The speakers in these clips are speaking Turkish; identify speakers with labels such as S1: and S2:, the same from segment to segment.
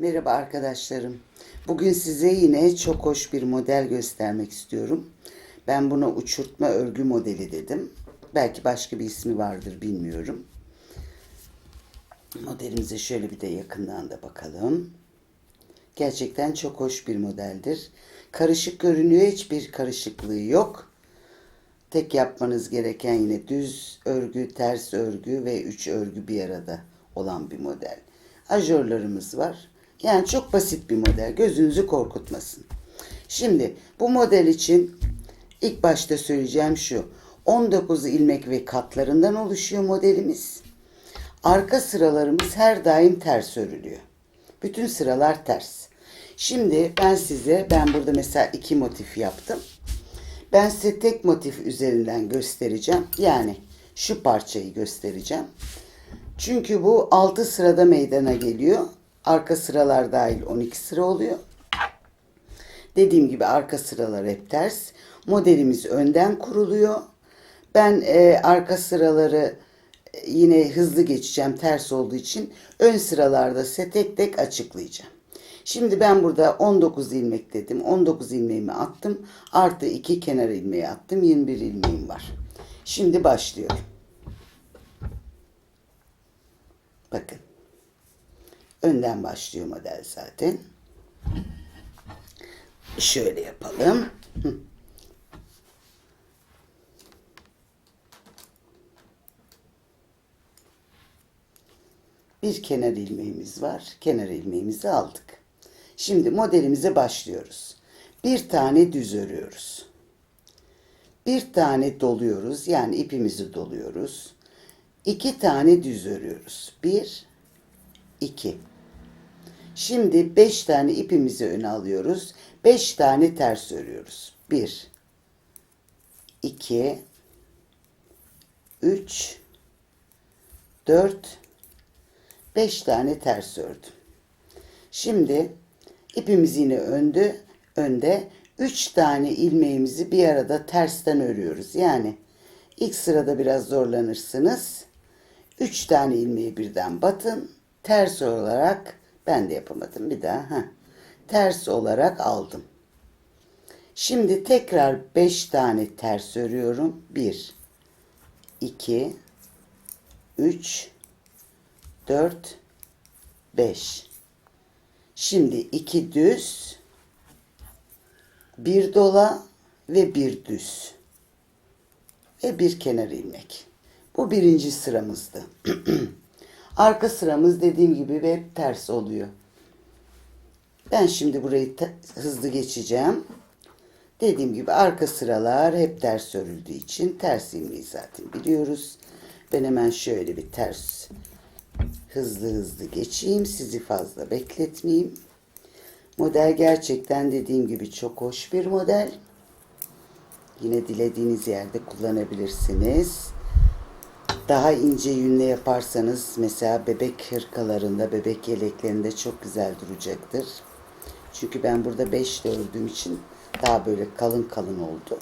S1: Merhaba arkadaşlarım. Bugün size yine çok hoş bir model göstermek istiyorum. Ben buna uçurtma örgü modeli dedim. Belki başka bir ismi vardır bilmiyorum. Modelimize şöyle bir de yakından da bakalım. Gerçekten çok hoş bir modeldir. Karışık görünüyor. Hiçbir karışıklığı yok. Tek yapmanız gereken yine düz örgü, ters örgü ve üç örgü bir arada olan bir model. Ajorlarımız var. Yani çok basit bir model. Gözünüzü korkutmasın. Şimdi bu model için ilk başta söyleyeceğim şu. 19 ilmek ve katlarından oluşuyor modelimiz. Arka sıralarımız her daim ters örülüyor. Bütün sıralar ters. Şimdi ben size, ben burada mesela iki motif yaptım. Ben size tek motif üzerinden göstereceğim. Yani şu parçayı göstereceğim. Çünkü bu 6 sırada meydana geliyor. Arka sıralar dahil 12 sıra oluyor. Dediğim gibi arka sıralar hep ters. Modelimiz önden kuruluyor. Ben e, arka sıraları e, yine hızlı geçeceğim ters olduğu için ön sıralarda size tek tek açıklayacağım. Şimdi ben burada 19 ilmek dedim. 19 ilmeğimi attım. Artı 2 kenar ilmeği attım. 21 ilmeğim var. Şimdi başlıyorum. Bakın. Önden başlıyor model zaten. Şöyle yapalım. Bir kenar ilmeğimiz var. Kenar ilmeğimizi aldık. Şimdi modelimize başlıyoruz. Bir tane düz örüyoruz. Bir tane doluyoruz. Yani ipimizi doluyoruz. İki tane düz örüyoruz. Bir, iki. Şimdi beş tane ipimizi öne alıyoruz. Beş tane ters örüyoruz. Bir, iki, üç, dört, beş tane ters ördüm. Şimdi ipimiz yine önde, önde 3 tane ilmeğimizi bir arada tersten örüyoruz. Yani ilk sırada biraz zorlanırsınız. 3 tane ilmeği birden batın. Ters olarak ben de yapamadım bir daha. Heh. Ters olarak aldım. Şimdi tekrar 5 tane ters örüyorum. 1 2 3 4 5 Şimdi iki düz, bir dola ve bir düz ve bir kenar ilmek. Bu birinci sıramızdı. Arka sıramız dediğim gibi hep ters oluyor. Ben şimdi burayı hızlı geçeceğim. Dediğim gibi arka sıralar hep ters örüldüğü için ters ilmeği zaten biliyoruz. Ben hemen şöyle bir ters hızlı hızlı geçeyim. Sizi fazla bekletmeyeyim. Model gerçekten dediğim gibi çok hoş bir model. Yine dilediğiniz yerde kullanabilirsiniz. Daha ince yünle yaparsanız mesela bebek hırkalarında, bebek yeleklerinde çok güzel duracaktır. Çünkü ben burada 5 ördüğüm için daha böyle kalın kalın oldu.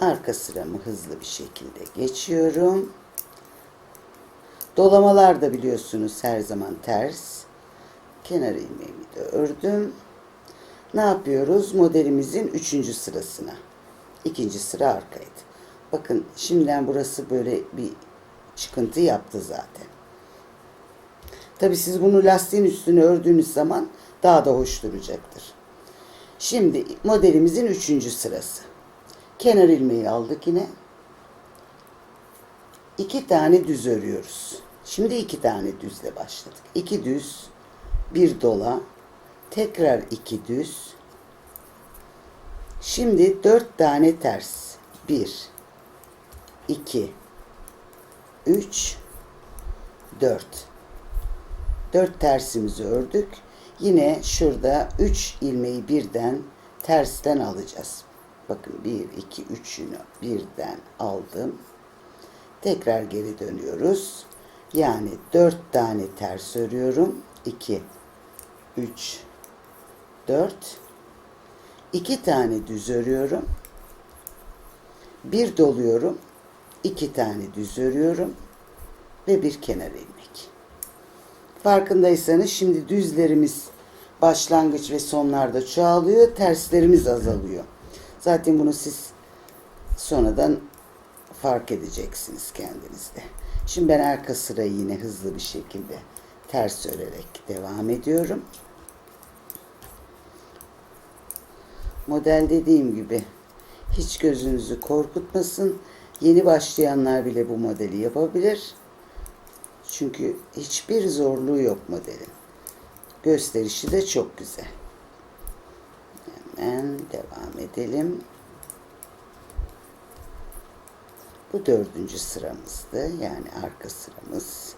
S1: Arka sıramı hızlı bir şekilde geçiyorum. Dolamalar da biliyorsunuz her zaman ters. Kenar ilmeğimi de ördüm. Ne yapıyoruz? Modelimizin üçüncü sırasına. İkinci sıra arkaydı. Bakın şimdiden burası böyle bir çıkıntı yaptı zaten. Tabi siz bunu lastiğin üstüne ördüğünüz zaman daha da hoş duracaktır. Şimdi modelimizin üçüncü sırası. Kenar ilmeği aldık yine. İki tane düz örüyoruz. Şimdi iki tane düzle başladık. İki düz, bir dola, tekrar iki düz. Şimdi dört tane ters. Bir, iki, üç, dört. Dört tersimizi ördük. Yine şurada üç ilmeği birden tersten alacağız. Bakın bir, iki, üçünü birden aldım. Tekrar geri dönüyoruz. Yani 4 tane ters örüyorum. 2 3 4 2 tane düz örüyorum. Bir doluyorum. 2 tane düz örüyorum ve bir kenar ilmek. Farkındaysanız şimdi düzlerimiz başlangıç ve sonlarda çoğalıyor, terslerimiz azalıyor. Zaten bunu siz sonradan fark edeceksiniz kendinizde. Şimdi ben arka sırayı yine hızlı bir şekilde ters örerek devam ediyorum. Model dediğim gibi hiç gözünüzü korkutmasın. Yeni başlayanlar bile bu modeli yapabilir. Çünkü hiçbir zorluğu yok modelin. Gösterişi de çok güzel. Hemen devam edelim. Bu dördüncü sıramızdı. Yani arka sıramız.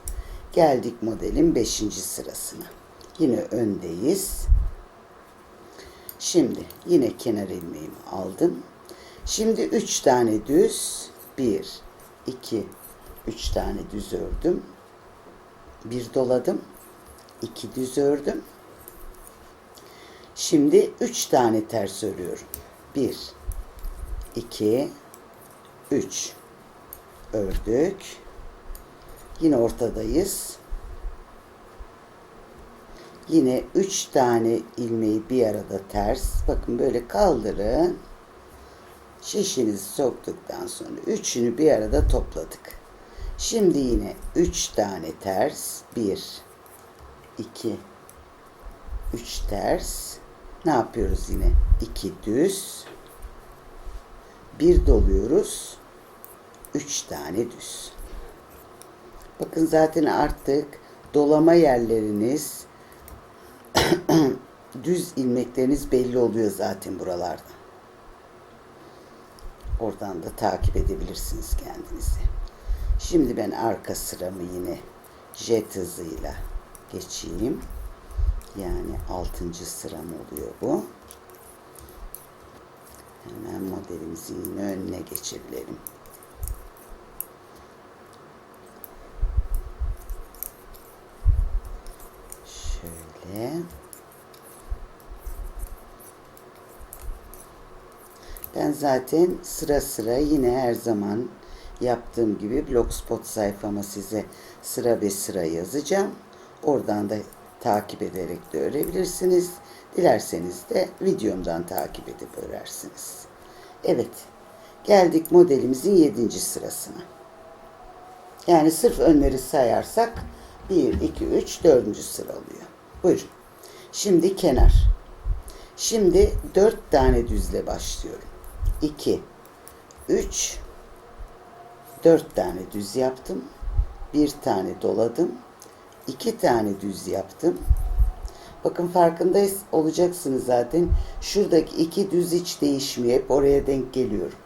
S1: Geldik modelin beşinci sırasına. Yine öndeyiz. Şimdi yine kenar ilmeğimi aldım. Şimdi üç tane düz. Bir, iki, üç tane düz ördüm. Bir doladım. iki düz ördüm. Şimdi üç tane ters örüyorum. Bir, iki, üç ördük. Yine ortadayız. Yine üç tane ilmeği bir arada ters. Bakın böyle kaldırın. Şişinizi soktuktan sonra üçünü bir arada topladık. Şimdi yine üç tane ters. Bir, iki, üç ters. Ne yapıyoruz yine? İki düz. Bir doluyoruz. Üç tane düz. Bakın zaten artık dolama yerleriniz düz ilmekleriniz belli oluyor zaten buralarda. Oradan da takip edebilirsiniz kendinizi. Şimdi ben arka sıramı yine jet hızıyla geçeyim. Yani altıncı sıram oluyor bu. Hemen modelimizin yine önüne geçebilirim. Şöyle. Ben zaten sıra sıra yine her zaman yaptığım gibi blogspot sayfama size sıra ve sıra yazacağım. Oradan da takip ederek de örebilirsiniz. Dilerseniz de videomdan takip edip örersiniz. Evet. Geldik modelimizin 7. sırasına. Yani sırf önleri sayarsak 1, 2, 3, 4. sıra oluyor. Buyurun. Şimdi kenar. Şimdi 4 tane düzle başlıyorum. 2, 3, 4 tane düz yaptım. Bir tane doladım. 2 tane düz yaptım. Bakın farkındayız olacaksınız zaten. Şuradaki iki düz hiç değişmiyor. Hep oraya denk geliyorum.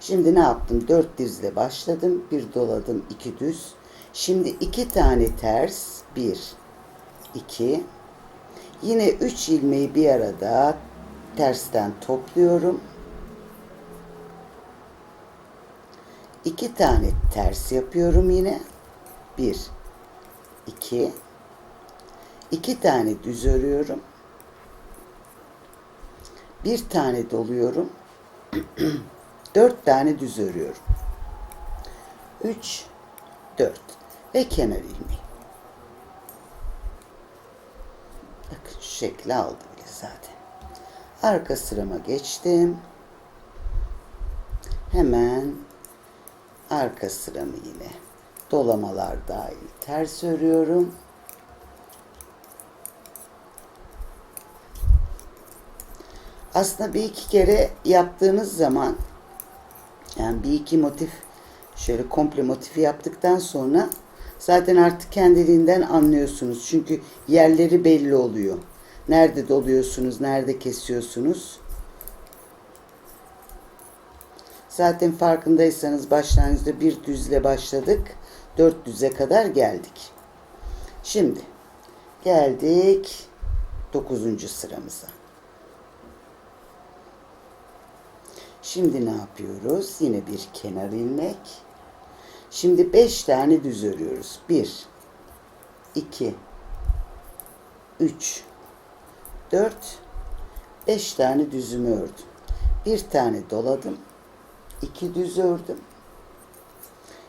S1: Şimdi ne yaptım? Dört düzle başladım. Bir doladım. iki düz. Şimdi iki tane ters. Bir, iki. Yine üç ilmeği bir arada tersten topluyorum. İki tane ters yapıyorum yine. Bir, iki. İki tane düz örüyorum. Bir tane doluyorum. Dört tane düz örüyorum. Üç, dört ve kenar ilmeği. Bakın şu şekli aldı bile zaten. Arka sırama geçtim. Hemen arka sıramı yine dolamalar dahil ters örüyorum. Aslında bir iki kere yaptığınız zaman yani bir iki motif şöyle komple motifi yaptıktan sonra zaten artık kendiliğinden anlıyorsunuz. Çünkü yerleri belli oluyor. Nerede doluyorsunuz, nerede kesiyorsunuz. Zaten farkındaysanız başlangıçta bir düzle başladık. Dört düze kadar geldik. Şimdi geldik dokuzuncu sıramıza. Şimdi ne yapıyoruz? Yine bir kenar ilmek. Şimdi beş tane düz örüyoruz. Bir, iki, üç, dört, beş tane düzümü ördüm. Bir tane doladım. İki düz ördüm.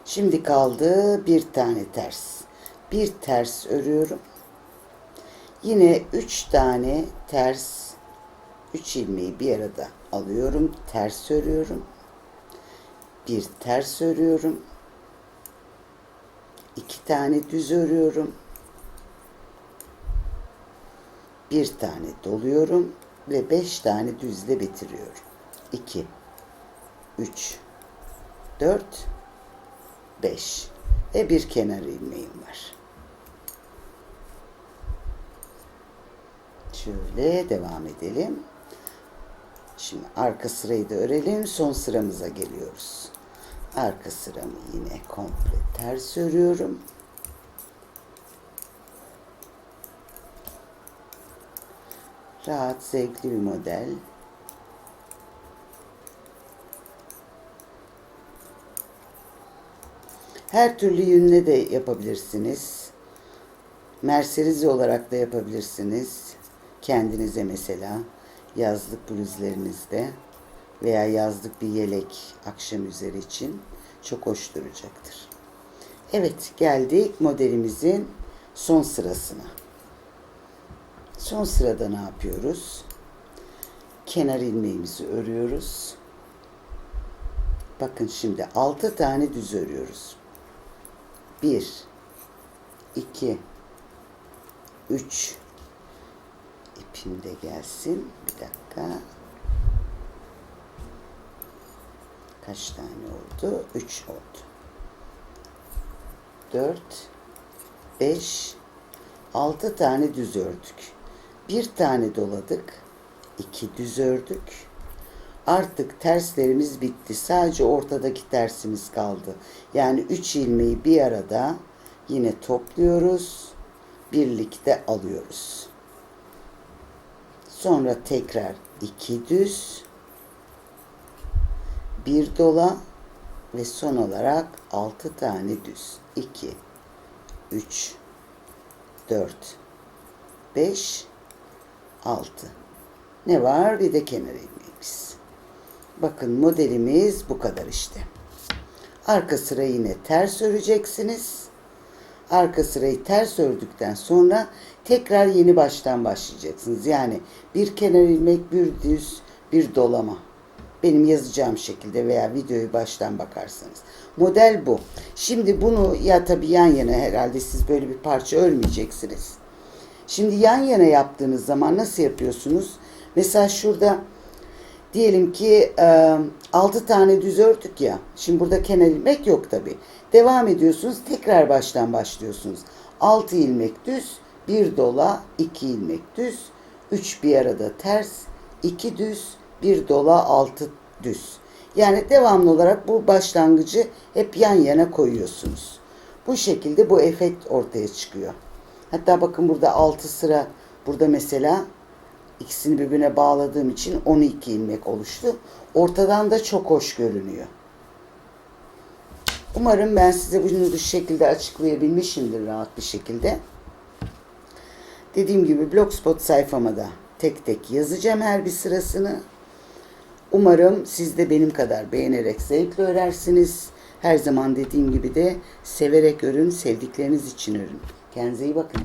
S1: Şimdi kaldı bir tane ters. Bir ters örüyorum. Yine 3 tane ters 3 ilmeği bir arada alıyorum. Ters örüyorum. Bir ters örüyorum. iki tane düz örüyorum. Bir tane doluyorum ve beş tane düzle bitiriyorum. 2 3 4 5 ve bir kenar ilmeğim var. Şöyle devam edelim. Şimdi arka sırayı da örelim. Son sıramıza geliyoruz. Arka sıramı yine komple ters örüyorum. Rahat, zevkli bir model. Her türlü yünle de yapabilirsiniz. Merserize olarak da yapabilirsiniz. Kendinize mesela yazlık bluzlerinizde veya yazlık bir yelek akşam üzeri için çok hoş duracaktır. Evet geldik modelimizin son sırasına. Son sırada ne yapıyoruz? Kenar ilmeğimizi örüyoruz. Bakın şimdi 6 tane düz örüyoruz. 1 2 3 ipim de gelsin. Bir dakika. Kaç tane oldu? 3 oldu. 4 5 6 tane düz ördük. Bir tane doladık. 2 düz ördük. Artık terslerimiz bitti. Sadece ortadaki tersimiz kaldı. Yani 3 ilmeği bir arada yine topluyoruz. Birlikte alıyoruz. Sonra tekrar 2 düz, bir dola ve son olarak 6 tane düz. 2 3 4 5 6 Ne var? Bir de kenar ilmeğimiz. Bakın modelimiz bu kadar işte. Arka sıra yine ters öreceksiniz. Arka sırayı ters ördükten sonra tekrar yeni baştan başlayacaksınız. Yani bir kenar ilmek, bir düz, bir dolama. Benim yazacağım şekilde veya videoyu baştan bakarsanız. Model bu. Şimdi bunu ya tabii yan yana herhalde siz böyle bir parça örmeyeceksiniz. Şimdi yan yana yaptığınız zaman nasıl yapıyorsunuz? Mesela şurada diyelim ki e, 6 tane düz ördük ya. Şimdi burada kenar ilmek yok tabi. Devam ediyorsunuz. Tekrar baştan başlıyorsunuz. 6 ilmek düz, 1 dola, 2 ilmek düz, 3 bir arada ters, 2 düz, 1 dola, 6 düz. Yani devamlı olarak bu başlangıcı hep yan yana koyuyorsunuz. Bu şekilde bu efekt ortaya çıkıyor. Hatta bakın burada 6 sıra burada mesela ikisini birbirine bağladığım için 12 ilmek oluştu. Ortadan da çok hoş görünüyor. Umarım ben size bunu bu şekilde açıklayabilmişimdir rahat bir şekilde. Dediğim gibi blogspot sayfama da tek tek yazacağım her bir sırasını. Umarım siz de benim kadar beğenerek zevkle örersiniz. Her zaman dediğim gibi de severek örün, sevdikleriniz için örün. Kendinize iyi bakın.